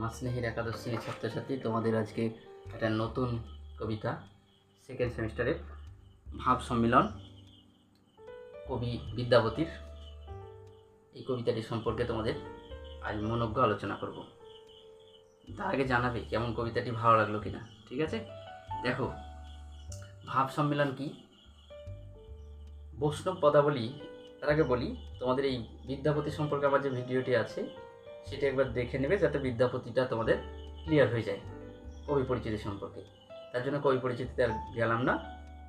আমার স্নেহের একাদশ শ্রেণির ছাত্রছাত্রী, তোমাদের আজকে একটা নতুন কবিতা সেকেন্ড সেমিস্টারের ভাব সম্মিলন, কবি বিদ্যাপতির এই কবিতাটি সম্পর্কে তোমাদের আজ মনজ্ঞ আলোচনা করব। তার আগে জানাবে কেমন কবিতাটি, ভালো লাগল কিনা, ঠিক আছে? দেখো, ভাব সম্মেলন কি? বৈষ্ণব পদাবলী, তার আগে বলি, তোমাদের এই বিদ্যাপতি সম্পর্কে আমার যে ভিডিওটি আছে সেটা একবার দেখে নেবে যাতে বিদ্যাপতিটা তোমাদের ক্লিয়ার হয়ে যায় কবি পরিচিতি সম্পর্কে। তার জন্য কবি পরিচিতিতে আর গেলাম না,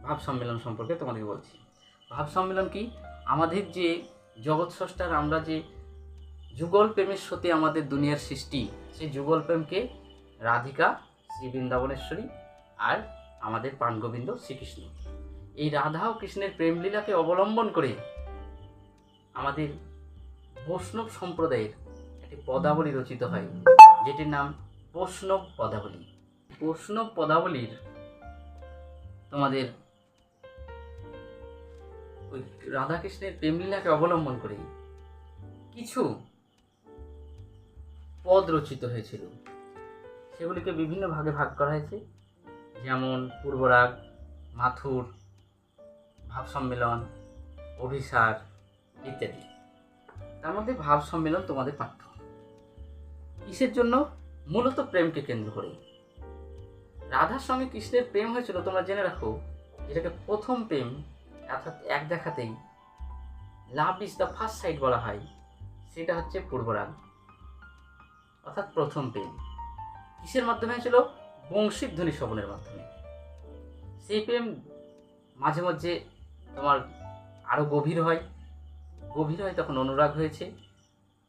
ভাব সম্মেলন সম্পর্কে তোমাদেরকে বলছি। ভাব সম্মেলন কি? আমাদের যে জগৎ স্রষ্টার আমরা যে যুগল প্রেমের সাথে আমাদের দুনিয়ার সৃষ্টি, সেই যুগল প্রেমকে রাধিকা, শ্রী বৃন্দাবনেশ্বরী আর আমাদের প্রাণগোবিন্দ শ্রীকৃষ্ণ। এই রাধা ও কৃষ্ণের প্রেমলীলাকে অবলম্বন করে আমাদের বৈষ্ণব সম্প্রদায়ের একটি পদাবলী রচিত হয়, যেটির নাম বৈষ্ণব পদাবলী। বৈষ্ণব পদাবলীর তোমাদের ওই রাধাকৃষ্ণের প্রেমলীলাকে অবলম্বন করে কিছু পদ রচিত হয়েছিল। সেগুলিকে বিভিন্ন ভাগে ভাগ করা হয়েছে, যেমন পূর্বরাগ, মাথুর, ভাব সম্মেলন, অভিসার ইত্যাদি। তার মধ্যে ভাব সম্মেলন তোমাদের পাঠ্য। কিসের জন্য? মূলত প্রেমকে কেন্দ্র করে রাধার সঙ্গে কৃষ্ণের প্রেম হয়েছিল, তোমরা জেনে রাখো যেটাকে প্রথম প্রেম, অর্থাৎ এক দেখাতেই love is the first sight বলা হয়, সেটা হচ্ছে পূর্বরাগ, অর্থাৎ প্রথম প্রেম। কিসের মাধ্যমে হয়েছিল? বংশীর ধ্বনি শ্রবণের মাধ্যমে। সেই প্রেম মাঝে মাঝে তোমার আরও গভীর হয়। গভীর হয় তখন অনুরাগ হয়েছে।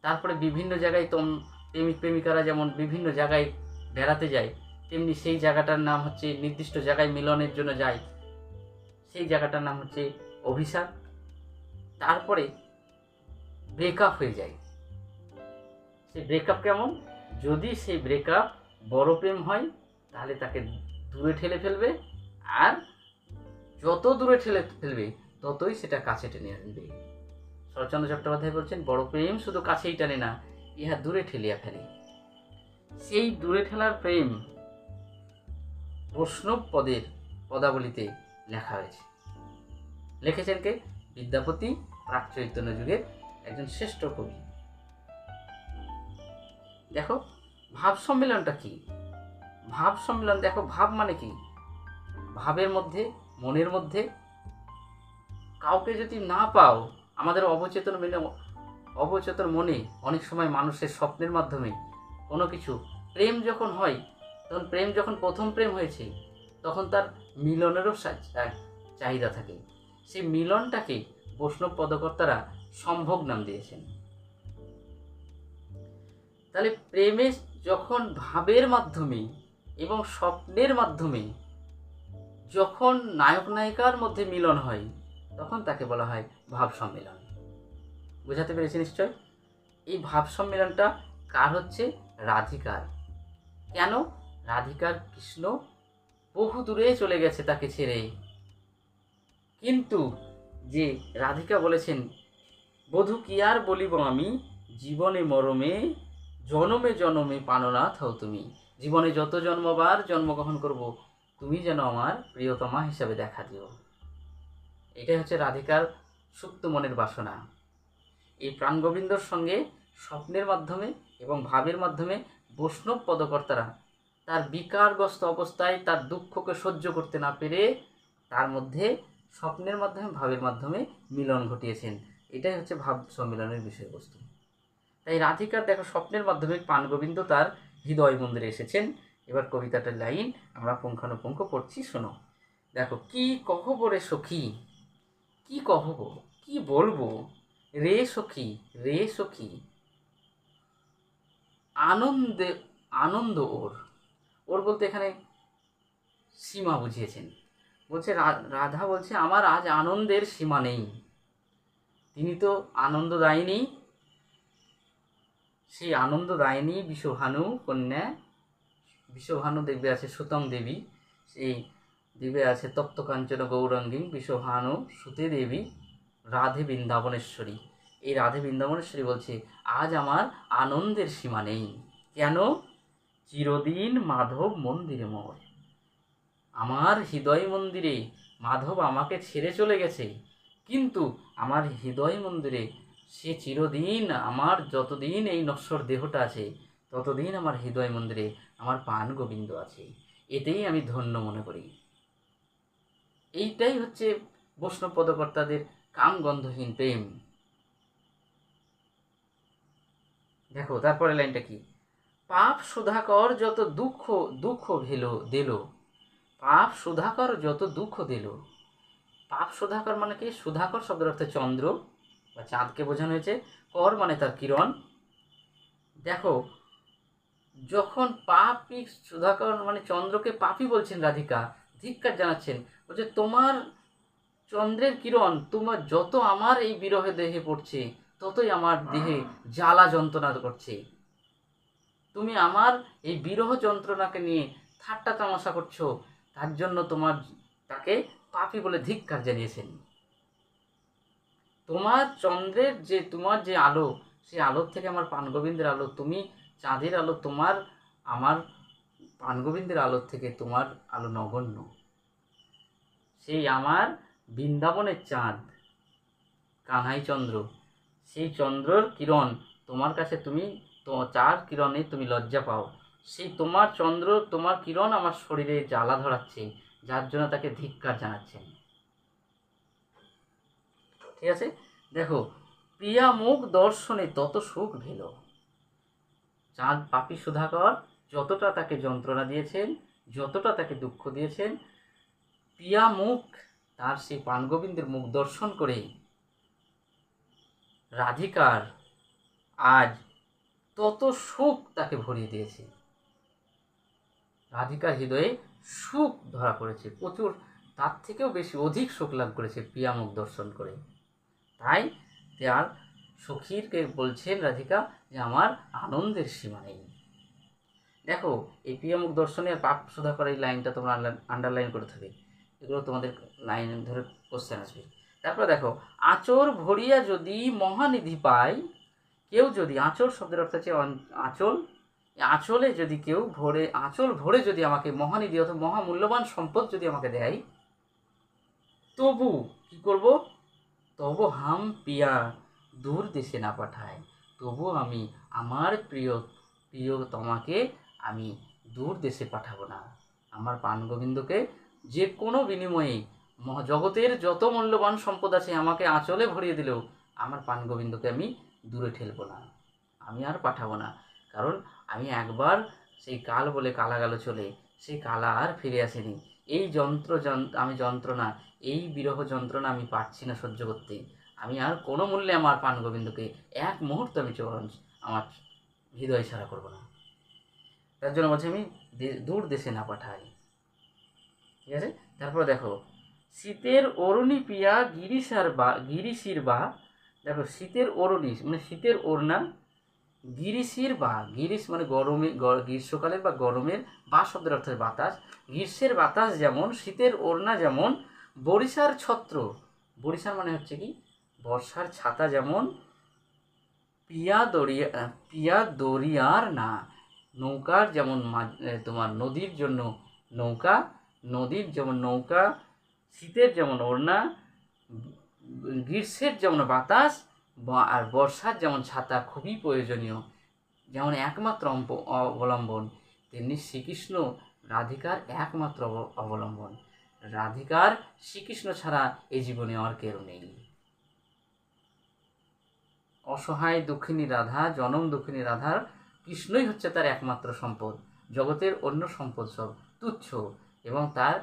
তারপরে বিভিন্ন জায়গায় তোম প্রেমিক প্রেমিকারা যেমন বিভিন্ন জায়গায় বেড়াতে যায়, তেমনি সেই জায়গাটার নাম হচ্ছে নির্দিষ্ট জায়গায় মিলনের জন্য যায়। সেই জায়গাটার নাম হচ্ছে অভিশাপ। তারপরে ব্রেকআপ হয়ে যায়। সেই ব্রেকআপ কেমন? যদি সেই ব্রেকআপ বড় প্রেম হয়, তাহলে তাকে দূরে ঠেলে ফেলবে আর যত দূরে ঠেলে ফেলবে, ততই সেটা কাছে টেনে আনবে। শরৎচন্দ্র চট্টোপাধ্যায় বলছেন, বড় প্রেম শুধু কাছেই টানে না ইহা দূরে ঠেলিয়া ফেলে। সেই দূরে ঠেলার প্রেম বৈষ্ণব পদের পদাবলিতে লেখা হয়েছে। লিখেছেন কে? বিদ্যাপতি প্রাক চৈতন্য যুগের একজন শ্রেষ্ঠ কবি। দেখো, ভাব সম্মেলনটা কি? ভাব সম্মেলন, দেখো, ভাব মানে কি? ভাবের মধ্যে, মনের মধ্যে কাউকে যদি না পাও, আমাদের অবচেতন মেনে অবচেতন মনে অনেক সময় মানুষের স্বপ্নের মাধ্যমে কোনো কিছু প্রেম যখন হয়, তখন প্রেম যখন প্রথম প্রেম হয়েছে, তখন তার মিলনেরও চাহিদা থাকে। সেই মিলনটাকে বৈষ্ণব পদকর্তারা সম্ভোগ নাম দিয়েছেন। তাহলে প্রেমে যখন ভাবের মাধ্যমে এবং স্বপ্নের মাধ্যমে যখন নায়ক নায়িকার মধ্যে মিলন হয়, তখন তাকে বলা হয় ভাব সম্মেলন। বোঝাতে পেরেছি নিশ্চয়? এই ভাব সম্মেলনটা কার হচ্ছে? রাধিকার। কেন? রাধিকার কৃষ্ণ বহু দূরে চলে গেছে তাকে ছেড়ে। কিন্তু যে রাধিকা বলেছেন, বধূ কি আর বলিব আমি? জীবনে মরমে, জনমে জনমে পাননাথ হও তুমি। জীবনে যত জন্মবার জন্মগ্রহণ করব, তুমি যেন আমার প্রিয়তমা হিসাবে দেখা দিও। এটাই হচ্ছে রাধিকার সুপ্ত মনের বাসনা। এই প্রাণগোবিন্দর সঙ্গে স্বপ্নের মাধ্যমে এবং ভাবের মাধ্যমে বৈষ্ণব পদকর্তারা তার বিকারগ্রস্ত অবস্থায় তার দুঃখকে সহ্য করতে না পেরে তার মধ্যে স্বপ্নের মাধ্যমে, ভাবের মাধ্যমে মিলন ঘটিয়েছেন। এটাই হচ্ছে ভাব সম্মেলনের বিষয়বস্তু। তাই রাধিকার দেখো, স্বপ্নের মাধ্যমে পানগোবিন্দ তার হৃদয় মন্দিরে এসেছেন। এবার কবিতাটার লাইন আমরা পুঙ্খানুপুঙ্খ পড়ছি, শোনো। দেখো, কি কহব রে সখী? কি কহব? কি বলব? রে সখী রে সখী আনন্দে, আনন্দ ওর। ওর বলতে এখানে সীমা বুঝিয়েছেন। বলছে রাধা বলছে, আমার আজ আনন্দের সীমা নেই। তিনি তো আনন্দ দায়নি। সেই আনন্দ দায়নি বিশ্বভানু কন্যা। বিশ্বভানু দেখবে আছে সুতং দেবী। সেই দেবে আছে তপ্তকাঞ্চন গৌরাঙ্গী বিশ্বভানু সুতে দেবী। রাধে বৃন্দাবনেশ্বরী। এই রাধে বৃন্দাবনেশ্বরী বলছে, আজ আমার আনন্দের সীমা নেই। কেন? চিরদিন মাধব মন্দিরে মোর। আমার হৃদয় মন্দিরে মাধব আমাকে ছেড়ে চলে গেছে। কিন্তু আমার হৃদয় মন্দিরে সে চিরদিন আমার যতদিন এই নশ্বর দেহটা আছে, ততদিন আমার হৃদয় মন্দিরে আমার পান গোবিন্দ আছে। এতেই আমি ধন্য মনে করি। এইটাই হচ্ছে বৈষ্ণব পদকর্তাদের কামগন্ধহীন প্রেম। দেখো তারপরে লাইনটা কি? পাপ সুধাকর যত দুঃখ দুঃখ ভেল, দিল। পাপ সুধাকর যত দুঃখ দিল। পাপ সুধাকর মানে কি? সুধাকর শব্দের অর্থে চন্দ্র বা চাঁদকে বোঝানো হয়েছে। কর মানে তার কিরণ। দেখো, যখন পাপি সুধাকর মানে চন্দ্রকে পাপি বলছেন রাধিকা, ধিক্কার জানাচ্ছেন, বলছে, তোমার চন্দ্রের কিরণ, তোমার যত আমার এই বিরহে দেহে পড়ছে, ততই আমার দেহে জ্বালা যন্ত্রণা করছে। তুমি আমার এই বিরহ যন্ত্রণাকে নিয়ে ঠাট্টা তামাশা করছ, তার জন্য তোমার তাকে পাপি বলে ধিক্কার জানিয়েছেন। তোমার চন্দ্রের যে, তোমার যে আলো সেই আলোর থেকে আমার পানগোবিন্দের আলো, তুমি চাঁদের আলো, তোমার, আমার পানগোবিন্দের আলোর থেকে তোমার আলো নগণ্য। সেই আমার বৃন্দাবনের চাঁদ। কানহাই চন্দ্র। সেই চন্দ্রর কিরণ তোমার কাছে তুমি তো, চার কিরণে তুমি লজ্জা পাও। সেই তোমার চন্দ্র, তোমার কিরণ আমার শরীরে জ্বালা ধরাচ্ছে, যার জন্য তাকে ধিক্কার জানাচ্ছেন ঠিক আছে? দেখো, প্রিয়া মুখ দর্শনে তত সুখ ভেল। চাঁদ পাপি সুধাকর, যতটা তাকে যন্ত্রণা দিয়েছেন, যতটা তাকে দুঃখ দিয়েছেন, প্রিয়া মুখ তার সেই পানগোবিন্দের মুখ দর্শন করে রাধিকার আজ তত সুখ তাকে ভরিয়ে দিয়েছে। রাধিকার হৃদয়ে সুখ ধরা পড়েছে, প্রচুর, তার থেকেও বেশি অধিক সুখ লাভ করেছে প্রিয়ামুখ দর্শন করে। তাই তার সখীরকে বলছেন রাধিকা যে, আমার আনন্দের সীমা নেই। দেখো, এই প্রিয়ামুখ দর্শনে পাপ সুধা করা এই লাইনটা তোমরা আন্ডারলাইন করে থাকবে। এগুলো তোমাদের লাইন ধরে কোশ্চেন আসবে। তারপরে দেখো আচর ভরিয়া যদি মহানিধি পায়, কেউ যদি আঁচল শব্দের অর্থ হচ্ছে আঁচল, আঁচলে যদি কেউ ভরে, আঁচল ভরে যদি আমাকে মহানিধি অথবা মহামূল্যবান সম্পদ যদি আমাকে দেয়, তবু কি করব? তবু হাম পিয়া দূর দেশে না পাঠায়। তবু আমি, আমার প্রিয় প্রিয় তোমাকে আমি দূর দেশে পাঠাবো না। আমার পান গোবিন্দকে যে কোনো বিনিময়ে জগতের যত মূল্যবান সম্পদ আছে আমাকে আঁচলে ভরিয়ে দিলেও আমার পান গোবিন্দকে আমি দূরে ঠেলবো না, আমি আর পাঠাবো না। কারণ আমি একবার সেই কাল বলে কালা গেল চলে, সেই কালা আর ফিরে আসেনি। এই যন্ত্র যন- আমি যন্ত্রণা, এই বিরহ যন্ত্রণা আমি পারছি না সহ্য করতে। আমি আর কোনো মূল্যে আমার পান গোবিন্দকে এক মুহূর্ত আমি চরণ, আমার হৃদয় ছাড়া করব না। তার জন্য বলছি আমি দূর দেশে না পাঠাই। ঠিক আছে? তারপর দেখো, শীতের অরুণী পিয়া গিরিশার বা, গিরিশির বা, দেখো শীতের অরুণী মানে শীতের ওড়না গিরিশির বা, গিরিশ মানে গরমে গ্রীষ্মকালের বা গরমের বা শব্দের অর্থের বাতাস, গ্রীষ্মের বাতাস যেমন, শীতের ওড়না যেমন, বরিশার ছত্র, বরিশার মানে হচ্ছে কি? বর্ষার ছাতা যেমন, পিয়া দরিয়া পিয়া দরিয়ার না, নৌকার যেমন তোমার নদীর জন্য নৌকা নদীর যেমন নৌকা, শীতের যেমন ওড়না, গ্রীষ্মের যেমন বাতাস আর বর্ষার যেমন ছাতা খুবই প্রয়োজনীয়। যেমন একমাত্র অবলম্বন, তেমনি শ্রীকৃষ্ণ রাধিকার একমাত্র অব- অবলম্বন। রাধিকার শ্রীকৃষ্ণ ছাড়া এই জীবনে আর কেউ নেই। অসহায় দুঃখিনী রাধা, জনম দুঃখিনী রাধার কৃষ্ণই হচ্ছে তার একমাত্র সম্পদ। জগতের অন্য সম্পদ সব তুচ্ছ। এবং তার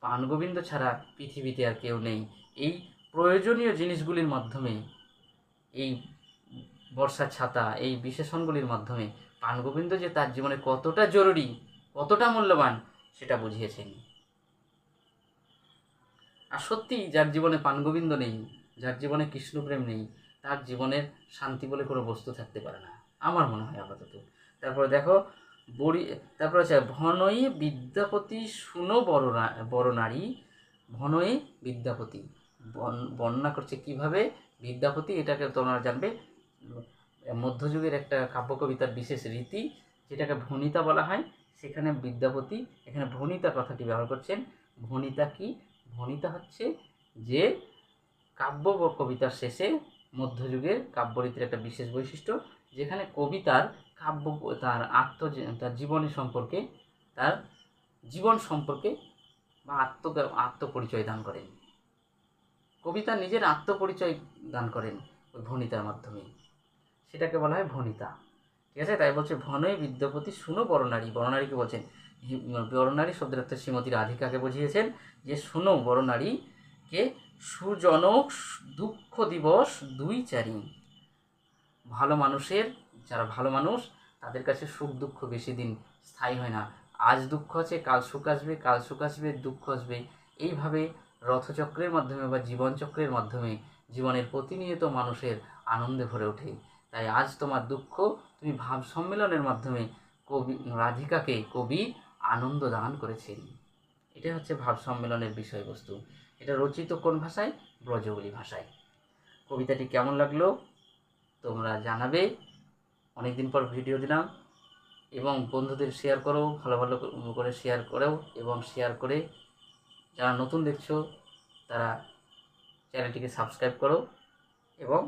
পানগোবিন্দ ছাড়া পৃথিবীতে আর কেউ নেই। এই প্রয়োজনীয় জিনিসগুলির মাধ্যমে, এই বর্ষার ছাতা, এই বিশেষণগুলির মাধ্যমে পানগোবিন্দ যে তার জীবনে কতটা জরুরি, কতটা মূল্যবান, সেটা বুঝিয়েছেন। আর সত্যি, যার জীবনে পানগোবিন্দ নেই, যার জীবনে কৃষ্ণপ্রেম নেই, তার জীবনের শান্তি বলে কোনো বস্তু থাকতে পারে না। আমার মনে হয় আপাতত। তারপরে দেখো বড়ি, তারপরে আছে ভনয়ে বিদ্যাপতি শুনো বড় বড় নারী ভনয়ে বিদ্যাপতি। বর্ণনা করছে কীভাবে বিদ্যাপতি, এটাকে তোমরা জানবে, মধ্যযুগের একটা কাব্য কবিতার বিশেষ রীতি, যেটাকে ভনিতা বলা হয়, সেখানে বিদ্যাপতি, এখানে ভনিতা কথাটি ব্যবহার করছেন। ভনিতা কি? ভনিতা হচ্ছে যে কাব্য কবিতার শেষে মধ্যযুগের কাব্যরীতির একটা বিশেষ বৈশিষ্ট্য, যেখানে কবিতার কাব্য, তার আত্ম তার জীবনী সম্পর্কে, তার জীবন সম্পর্কে বা আত্ম আত্মপরিচয় দান করেন। কবিতা নিজের আত্মপরিচয় দান করেন ওই ভনিতার মাধ্যমে। সেটাকে বলা হয় ভনিতা। ঠিক আছে? তাই বলছে ভনয় বিদ্যাপতি শুনো বড়নারী বড়নারীকে বলছেন? বড়নারী শব্দের শ্রীমতী রাধিকাকে বুঝিয়েছেন যে, শুনো বড়নারীকে সুজনক দুঃখ দিবস দুই চারি। ভালো মানুষের যারা ভালো মানুষ, তাদের কাছে সুখ দুঃখ বেশি দিন স্থায়ী হয় না। আজ দুঃখ আছে, কাল সুখ আসবে, কাল সুখ আসবে, দুঃখ আসবে। এইভাবে রথচক্রের মাধ্যমে বা জীবনচক্রের মাধ্যমে জীবনের প্রতিনিয়ত মানুষের আনন্দে ভরে ওঠে। তাই আজ তোমার দুঃখ তুমি ভাব সম্মেলনের মাধ্যমে কবি রাধিকাকে কবি আনন্দ দান করেছেন। এটা হচ্ছে ভাব সম্মেলনের বিষয়বস্তু। এটা রচিত কোন ভাষায়? ব্রজবলি ভাষায়। কবিতাটি কেমন লাগল? তোমরা জানাবে। অনেক দিন পর ভিডিও দিলাম এবং বন্ধুদের শেয়ার করো, ভালো ভালো করে শেয়ার করেও এবং শেয়ার করে যারা নতুন দেখছ, তারা চ্যানেলটিকে সাবস্ক্রাইব করো এবং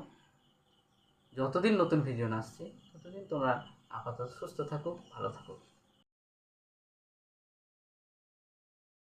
যতদিন নতুন ভিডিও না আসছে, ততদিন তোমরা আপাতত সুস্থ থাকো, ভালো থাকো।